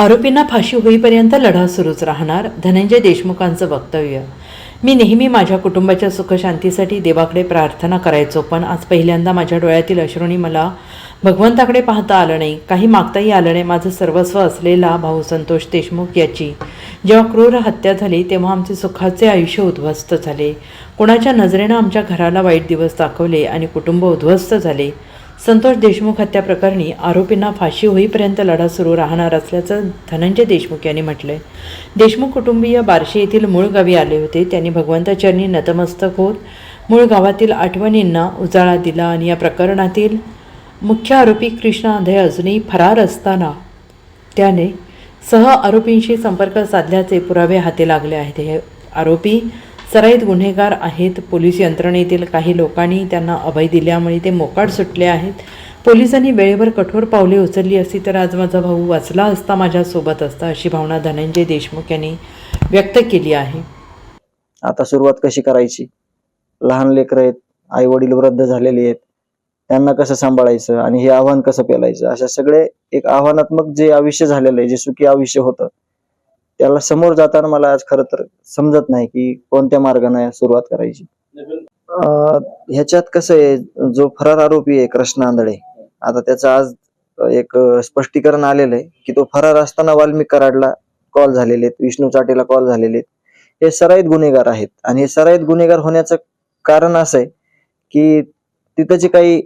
आरोपींना फाशी होईपर्यंत लढा सुरूच राहणार धनंजय देशमुखांचं वक्तव्य. मी नेहमी माझ्या कुटुंबाच्या सुखशांतीसाठी देवाकडे प्रार्थना करायचो पण आज पहिल्यांदा माझ्या डोळ्यातील अश्रूंनी मला भगवंताकडे पाहता आलं नाही. काही मागताही आलं नाही. माझं सर्वस्व असलेला भाऊ संतोष देशमुख याची. जेव्हा क्रूर हत्या झाली तेव्हा आमचे सुखाचे आयुष्य उद्ध्वस्त झाले. कोणाच्या नजरेनं आमच्या घराला वाईट दिवस दाखवले आणि कुटुंब उद्ध्वस्त झाले. संतोष देशमुख हत्या प्रकरणी आरोपींना फाशी होईपर्यंत लढा सुरू राहणार असल्याचं धनंजय देशमुख यांनी म्हटलंय. देशमुख कुटुंबीय बार्शी येथील मूळ गावी आले होते. त्यांनी भगवंताचरणी नतमस्तक होत मूळ गावातील आठवणींना उजाळा दिला आणि या प्रकरणातील मुख्य आरोपी कृष्णा आंधळे अजूनही फरार असताना त्याने सह आरोपींशी संपर्क साधल्याचे पुरावे हाती लागले आहेत. हे आरोपी सराईत गुन्हेगार आहेत. पोलीस यंत्रणेतील काही लोकांनी त्यांना अभय दिल्यामुळे ते मोकाट सुटले आहेत. पोलिसांनी वेळेवर कठोर पावले उचलली असती तर आज माझा भाऊ वाचला असता माझ्यासोबत असता अशी भावना धनंजय देशमुख यांनी व्यक्त केली आहे. आता सुरुवात कशी करायची? लहान लेकरं आहेत आई वडील वृद्ध झालेले आहेत. त्यांना कसं सांभाळायचं आणि हे आव्हान कसं पेलायचं? अशा सगळे एक आव्हानात्मक जे आयुष्य झालेलं आहे जे सुखी आयुष्य होतं त्याला समोर जाताना मला आज खरं तर समजत नाही की कोणत्या मार्गाने सुरुवात करायची. ह्याच्यात कसं आहे जो फरार आरोपी आहे कृष्ण आंधळे आता त्याचं आज एक स्पष्टीकरण आलेलं आहे की तो फरार असताना वाल्मिक कराडला कॉल झालेले आहेत विष्णू चाटेला कॉल झालेले आहेत. हे सराईत गुन्हेगार आहेत आणि हे सराईत गुन्हेगार होण्याचं कारण असं आहे की तिथं जे काही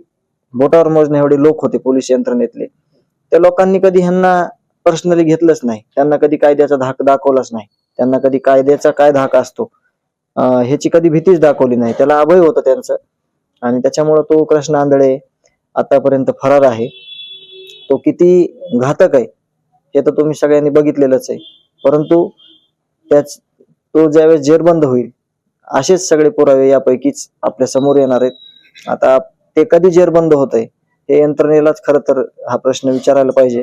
बोटावर मोजणे एवढे लोक होते पोलीस यंत्रणेतले त्या लोकांनी कधी ह्यांना पर्सनली घेतलंच नाही. त्यांना कधी कायद्याचा धाक दाखवलाच नाही. त्यांना कधी कायद्याचा काय धाक असतो? ह्याची कधी भीतीच दाखवली नाही. त्याला अभय होतं त्यांचं. आणि त्याच्यामुळं तो कृष्ण आंधळे आतापर्यंत फरार आहे. तो किती घातक आहे हे तर तुम्ही सगळ्यांनी बघितलेलंच आहे. परंतु त्याच तो ज्यावेळेस जेरबंद होईल असेच सगळे पुरावे यापैकीच आपल्यासमोर येणार आहेत. आता ते कधी जेरबंद होत आहे हे यंत्रणेलाच खरं तर हा प्रश्न विचारायला पाहिजे.